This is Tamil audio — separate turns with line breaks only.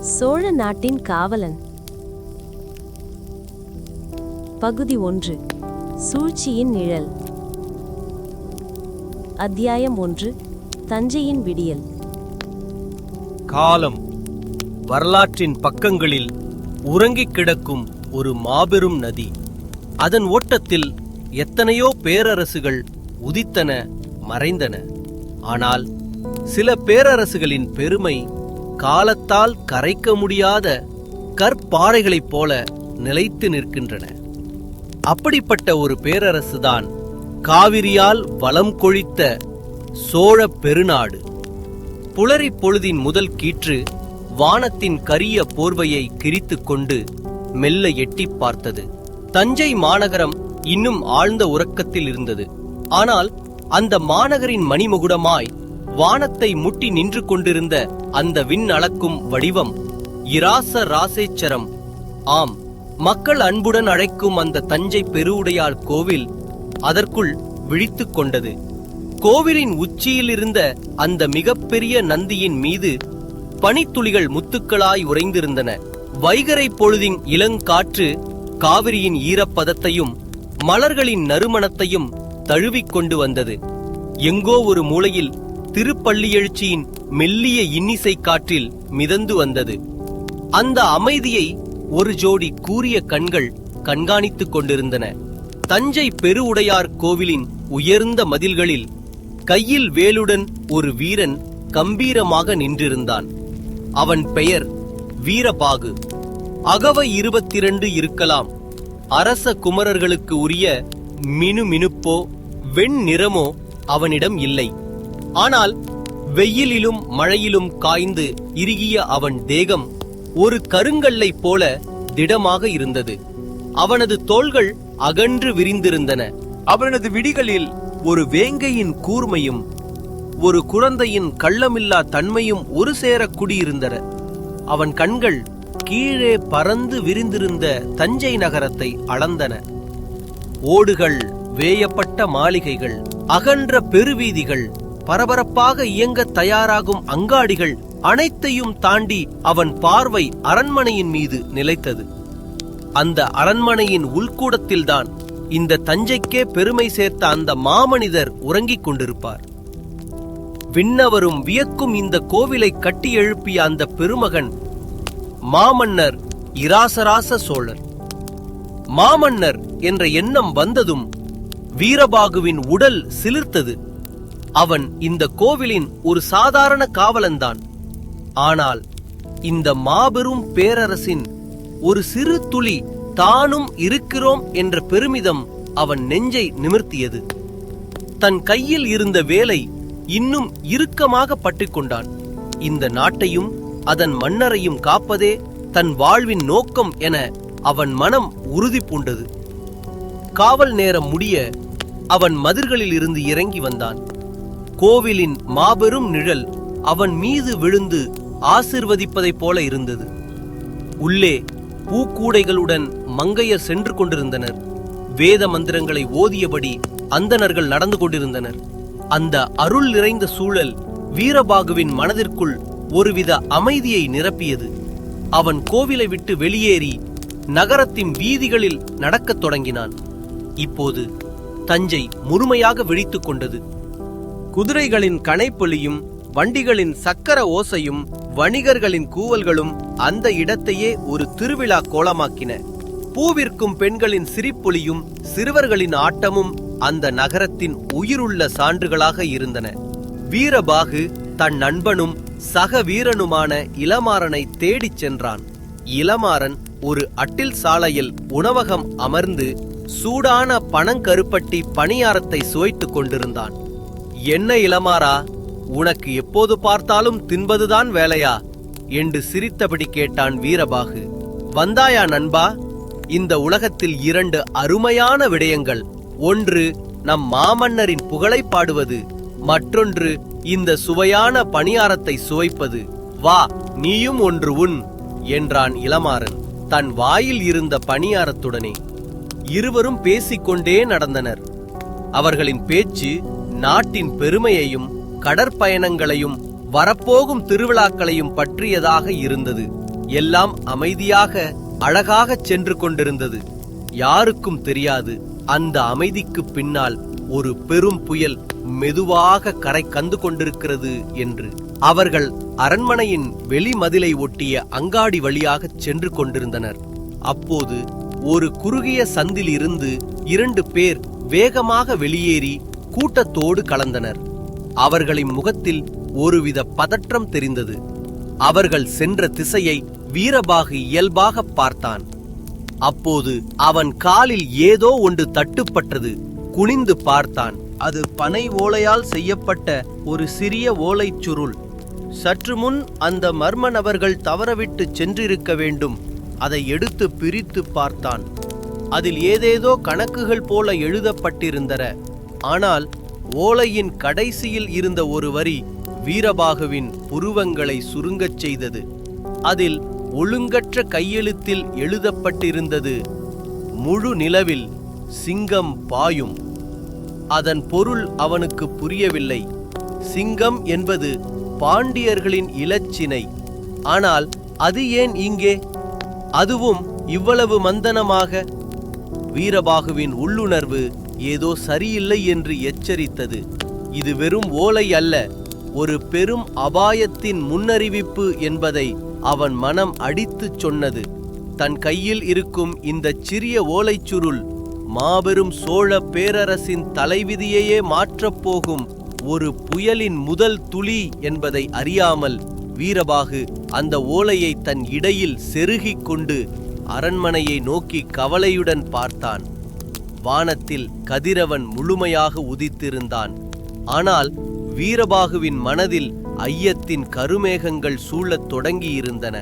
சோழ நாட்டின் காவலன். பகுதி ஒன்று சூழ்ச்சியின் நிழல். அத்தியாயம் ஒன்று தஞ்சையின் விடியல்.
காலம் வரலாற்றின் பக்கங்களில் உறங்கிக் கிடக்கும் ஒரு மாபெரும் நதி. அதன் ஓட்டத்தில் எத்தனையோ பேரரசுகள் உதித்தன மறைந்தன. ஆனால் சில பேரரசுகளின் பெருமை காலத்தால் கரைக்க முடியாத கற்பாறைகளைப் போல நிலைத்து நிற்கின்றன. அப்படிப்பட்ட ஒரு பேரரசுதான் காவிரியால் வளம் கொழித்த சோழ பெருநாடு. புலரி பொழுதின் முதல் கீற்று வானத்தின் கரிய போர்வையை கிரித்துக் கொண்டு மெல்ல எட்டிப் பார்த்தது. தஞ்சை மாநகரம் இன்னும் ஆழ்ந்த உறக்கத்தில் இருந்தது. ஆனால் அந்த மாநகரின் மணிமுகுடமாய் வானத்தை முட்டி நின்று கொண்டிருந்த அந்த விண் அளக்கும் வடிவம் இராச ராசேச்சரம். ஆம் மக்கள் அன்புடன் அழைக்கும் அந்த தஞ்சை பெருவுடையாள் கோவில் அதற்குள் விழித்துக் கொண்டது. கோவிலின் உச்சியில் இருந்த அந்த மிகப்பெரிய நந்தியின் மீது பனித்துளிகள் முத்துக்களாய் உறைந்திருந்தன. வைகரை பொழுதின் இளங்காற்று காவிரியின் ஈரப்பதத்தையும் மலர்களின் நறுமணத்தையும் தழுவிக் கொண்டு வந்தது. எங்கோ ஒரு மூலையில் திருப்பள்ளி எழுச்சியின் மெல்லிய இன்னிசை காற்றில் மிதந்து வந்தது. அந்த அமைதியை ஒரு ஜோடி கூரிய கண்கள் கண்காணித்துக் கொண்டிருந்தன. தஞ்சை பெருவுடையார் கோவிலின் உயர்ந்த மதில்களில் கையில் வேலுடன் ஒரு வீரன் கம்பீரமாக நின்றிருந்தான். அவன் பெயர் வீரபாகு. அகவை இருபத்திரண்டு இருக்கலாம். அரச குமரர்களுக்கு உரிய மினுமினுப்போ வெண் நிறமோ அவனிடம் இல்லை. ஆனால் வெயிலிலும் மழையிலும் காய்ந்து இறுகிய அவன் தேகம் ஒரு கருங்கல்லைப் போல திடமாக இருந்தது. அவனது தோள்கள் அகன்று விரிந்திருந்தன.
அவனது விடிகளில் ஒரு வேங்கையின் கூர்மையும்
ஒரு குழந்தையின் கள்ளமில்லா தன்மையும் ஒரு சேர குடியிருந்தன. அவன் கண்கள் கீழே பறந்து விரிந்திருந்த தஞ்சை நகரத்தை அளந்தன. ஓடுகள் வேயப்பட்ட மாளிகைகள் அகன்ற பெருவீதிகள் பரபரப்பாக இயங்க தயாராகும் அங்காடிகள் அனைத்தையும் தாண்டி அவன் பார்வை அரண்மனையின் மீது நிலைத்தது. அந்த அரண்மனையின் உள்கூடத்தில்தான் இந்த தஞ்சைக்கே பெருமை சேர்த்த அந்த மாமனிதர் உறங்கிக் கொண்டிருப்பார். விண்ணவரும் வியக்கும் இந்த கோவிலை கட்டி எழுப்பிய அந்த பெருமகன் மாமன்னர் இராசராச சோழர். மாமன்னர் என்ற எண்ணம் வந்ததும் வீரபாகுவின் உடல் சிலிர்த்தது. அவன் இந்த கோவிலின் ஒரு சாதாரண காவலன்தான். ஆனால் இந்த மாபெரும் பேரரசின் ஒரு சிறு துளி தானும் இருக்கிறோம் என்ற பெருமிதம் அவன் நெஞ்சை நிமிர்த்தியது. தன் கையில் இருந்த வேலை இன்னும் இறுக்கமாக பற்றிக்கொண்டான் இந்த நாட்டையும் அதன் மன்னரையும் காப்பதே தன் வாழ்வின் நோக்கம் என அவன் மனம் உறுதி பூண்டது. காவல் நேரம் முடிய அவன் மதிர்களில் இருந்து இறங்கி வந்தான். கோவிலின் மாபெரும் நிழல் அவன் மீது விழுந்து ஆசிர்வதிப்பதைப் போல இருந்தது. உள்ளே பூக்கூடைகளுடன் மங்கையர் சென்று கொண்டிருந்தனர். வேத மந்திரங்களை ஓதியபடி அந்தணர்கள் நடந்து கொண்டிருந்தனர். அந்த அருள் நிறைந்த சூழல் வீரபாகுவின் மனதிற்குள் ஒருவித அமைதியை நிரப்பியது. அவன் கோவிலை விட்டு வெளியேறி நகரத்தின் வீதிகளில் நடக்கத் தொடங்கினான். இப்போது தஞ்சை முழுமையாக விழித்துக் கொண்டது. குதிரைகளின் கனைப்பொலியும் வண்டிகளின் சக்கர ஓசையும் வணிகர்களின் கூவல்களும் அந்த இடத்தையே ஒரு திருவிழா கோலமாக்கின. பூவிற்கும் பெண்களின் சிரிப்பொலியும் சிறுவர்களின் ஆட்டமும் அந்த நகரத்தின் உயிருள்ள சான்றுகளாக இருந்தன. வீரபாகு தன் நண்பனும் சக வீரனுமான இளமாறனை தேடிச் சென்றான். இளமாறன் ஒரு அட்டில் சாலையில் உணவகம் அமர்ந்து சூடான பனங்கருப்பட்டி பணியாரத்தை சுவைத்துக் கொண்டிருந்தான். என்ன இளமாரா உனக்கு எப்போது பார்த்தாலும் தின்பதுதான் வேலையா? என்று சிரித்தபடி கேட்டான் வீரபாகு. வந்தாயா நண்பா? இந்த உலகத்தில் இரண்டு அருமையான விடயங்கள். ஒன்று நம் மாமன்னரின் புகழை பாடுவது. மற்றொன்று இந்த சுவையான பணியாரத்தை சுவைப்பது. வா நீயும் ஒன்று உன் என்றான் இளமாறன் தன் வாயில் இருந்த பணியாரத்துடனே. இருவரும் பேசிக்கொண்டே நடந்தனர். அவர்களின் பேச்சு நாட்டின் பெருமையையும் கடற்பயணங்களையும் வரப்போகும் திருவிழாக்களையும் பற்றியதாக இருந்தது. எல்லாம் அமைதியாக அழகாகச் சென்று கொண்டிருந்தது. யாருக்கும் தெரியாது அந்த அமைதிக்கு பின்னால் ஒரு பெரும் புயல் மெதுவாக கரை கந்து கொண்டிருக்கிறது என்று. அவர்கள் அரண்மனையின் வெளிமதிலை ஒட்டிய அங்காடி வழியாக சென்று கொண்டிருந்தனர். அப்போது ஒரு குறுகிய சந்தில் இருந்து இரண்டு பேர் வேகமாக வெளியேறி கூட்டத்தோடு கலந்தனர். அவர்களின் முகத்தில் ஒருவித பதற்றம் தெரிந்தது. அவர்கள் சென்ற திசையை வீரபாகு இயல்பாக பார்த்தான். அப்போது அவன் காலில் ஏதோ ஒன்று தட்டுப்பட்டது. குனிந்து பார்த்தான். அது பனை ஓலையால் செய்யப்பட்ட ஒரு சிறிய ஓலைச் சுருள். சற்று முன் அந்த மர்ம நபர்கள் தவறவிட்டு சென்றிருக்க வேண்டும். அதை எடுத்து பிரித்து பார்த்தான். அதில் ஏதேதோ கணக்குகள் போல எழுதப்பட்டிருந்தன. ஆனால் ஓலையின் கடைசியில் இருந்த ஒரு வரி வீரபாகுவின் புருவங்களை சுருங்கச் செய்தது. அதில் ஒழுங்கற்ற கையெழுத்தில் எழுதப்பட்டிருந்தது முழு நிலவில் சிங்கம் பாயும். அதன் பொருள் அவனுக்கு புரியவில்லை. சிங்கம் என்பது பாண்டியர்களின் இலச்சினை. ஆனால் அது ஏன் இங்கே? அதுவும் இவ்வளவு மந்தனமாக? வீரபாகுவின் உள்ளுணர்வு ஏதோ சரியில்லை என்று எச்சரித்தது. இது வெறும் ஓலை அல்ல ஒரு பெரும் அபாயத்தின் முன்னறிவிப்பு என்பதை அவன் மனம் அடித்துச் சொன்னது. தன் கையில் இருக்கும் இந்த சிறிய ஓலைச் சுருள் மாபெரும் சோழ பேரரசின் தலைவிதியையே மாற்றப் போகும் ஒரு புயலின் முதல் துளி என்பதை அறியாமல் வீரபாகு அந்த ஓலையை தன் இடையில் செருகிக் கொண்டு அரண்மனையை நோக்கி கவலையுடன் பார்த்தான். வானத்தில் கதிரவன் முழுமையாக உதித்திருந்தான். ஆனால் வீரபாகுவின் மனதில் ஐயத்தின் கருமேகங்கள் சூழத் தொடங்கியிருந்தன.